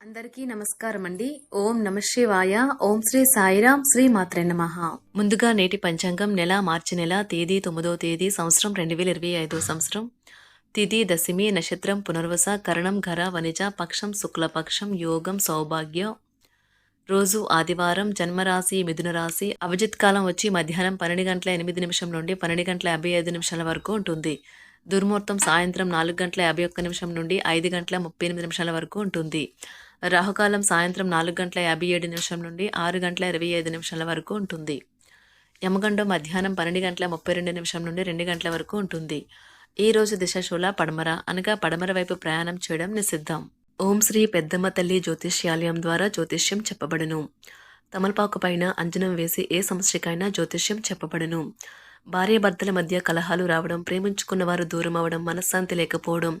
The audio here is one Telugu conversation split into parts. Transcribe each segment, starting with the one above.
అందరికీ నమస్కారం అండి ఓం నమ శివాయ. ఓం శ్రీ సాయిరాం. శ్రీ మాత్రే నమ. ముందుగా నేటి పంచాంగం నెల మార్చి నెల తేదీ తొమ్మిదో తేదీ సంవత్సరం రెండు వేల ఇరవై ఐదో సంవత్సరం. తిథి దశమి నక్షత్రం పునర్వస కరణం ఘర వనిజ పక్షం శుక్లపక్షం యోగం సౌభాగ్యం. రోజు ఆదివారం జన్మరాశి మిథున రాశి. అభిజిత్ కాలం వచ్చి మధ్యాహ్నం పన్నెండు గంటల ఎనిమిది నిమిషం నుండి పన్నెండు గంటల యాభై ఐదు నిమిషాల వరకు ఉంటుంది. దుర్ముహూర్తం సాయంత్రం నాలుగు గంటల యాభై ఒక్క నిమిషం నుండి ఐదు గంటల ముప్పై ఎనిమిది నిమిషాల వరకు ఉంటుంది. రాహుకాలం సాయంత్రం నాలుగు గంటల యాభై ఏడు నిమిషం నుండి ఆరు గంటల ఇరవై ఐదు నిమిషాల వరకు ఉంటుంది. యమగండం మధ్యాహ్నం పన్నెండు గంటల ముప్పై రెండు నిమిషం నుండి రెండు గంటల వరకు ఉంటుంది. ఈ రోజు దిశశూల పడమర అనగా పడమర వైపు ప్రయాణం చేయడం నిషిద్ధం. ఓం శ్రీ పెద్దమ్మ తల్లి జ్యోతిష్యాలయం ద్వారా జ్యోతిష్యం చెప్పబడును. తమలపాకు పైన అంజనం వేసి ఏ సమస్యకైనా జ్యోతిష్యం చెప్పబడును. భార్యాభర్తల మధ్య కలహాలు రావడం ప్రేమించుకున్న వారు దూరం అవడం మనశ్శాంతి లేకపోవడం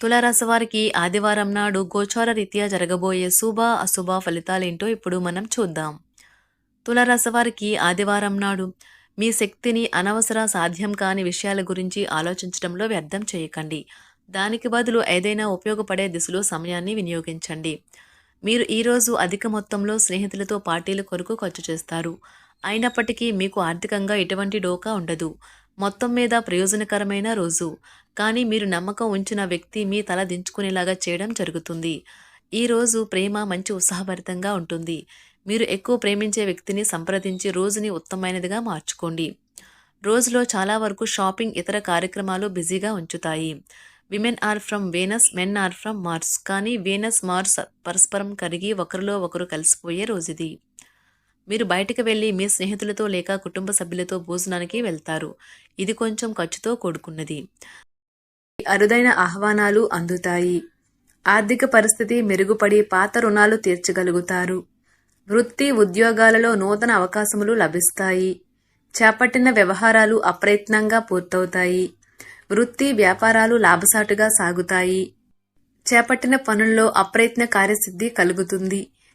తులారాశి వారికి ఆదివారం నాడు గోచార రీత్యా జరగబోయే శుభ అశుభ ఫలితాలేంటో ఇప్పుడు మనం చూద్దాం. తులారాశి వారికి ఆదివారం నాడు మీ శక్తిని అనవసర సాధ్యం కాని విషయాల గురించి ఆలోచించడంలో వ్యర్థం చేయకండి. దానికి బదులు ఏదైనా ఉపయోగపడే దిశలో సమయాన్ని వినియోగించండి. మీరు ఈరోజు అధిక మొత్తంలో స్నేహితులతో పార్టీల కొరకు ఖర్చు చేస్తారు. అయినప్పటికీ మీకు ఆర్థికంగా ఎటువంటి డోకా ఉండదు. మొత్తం మీద ప్రయోజనకరమైన రోజు. కానీ మీరు నమ్మకం ఉంచిన వ్యక్తి మీ తల దించుకునేలాగా చేయడం జరుగుతుంది. ఈ రోజు ప్రేమ మంచి ఉత్సాహభరితంగా ఉంటుంది. మీరు ఎక్కువ ప్రేమించే వ్యక్తిని సంప్రదించి రోజుని ఉత్తమమైనదిగా మార్చుకోండి. రోజులో చాలా వరకు షాపింగ్ ఇతర కార్యక్రమాలు బిజీగా ఉంచుతాయి. Women are from Venus men are from Mars. కానీ వేనస్ మార్స్ పరస్పరం కరిగి ఒకరిలో ఒకరు కలిసిపోయే రోజుది. మీరు బయటకు వెళ్ళి మీ స్నేహితులతో లేక కుటుంబ సభ్యులతో భోజనానికి వెళ్తారు. ఇది కొంచెం ఖర్చుతో కూడుకున్నది. అరుదైన ఆహ్వానాలు అందుతాయి. ఆర్థిక పరిస్థితి మెరుగుపడి పాత రుణాలు తీర్చగలుగుతారు. వృత్తి ఉద్యోగాలలో నూతన అవకాశములు లభిస్తాయి. చేపట్టిన వ్యవహారాలు అప్రయత్నంగా పూర్తవుతాయి. వృత్తి వ్యాపారాలు లాభసాటుగా సాగుతాయి. చేపట్టిన పనుల్లో అప్రయత్న కార్యసిద్ధి కలుగుతుంది.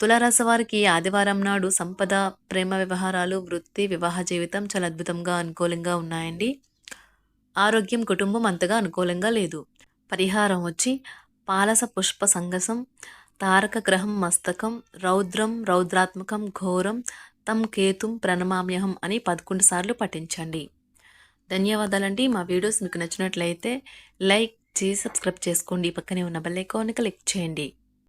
తులారాశి వారికి ఆదివారం నాడు సంపద ప్రేమ వ్యవహారాలు వృత్తి వివాహ జీవితం చాలా అద్భుతంగా అనుకూలంగా ఉన్నాయండి. ఆరోగ్యం కుటుంబం అంతగా అనుకూలంగా లేదు. పరిహారం వచ్చి పాలస పుష్ప సంగసం తారక గ్రహం మస్తకం రౌద్రం రౌద్రాత్మకం ఘోరం తం కేతుం ప్రణమామ్యహం అని పదకొండు సార్లు పఠించండి. ధన్యవాదాలండి. మా వీడియోస్ మీకు నచ్చినట్లయితే లైక్ చేసి సబ్స్క్రైబ్ చేసుకోండి. పక్కనే ఉన్న బెల్ ఐకాన్ని క్లిక్ చేయండి.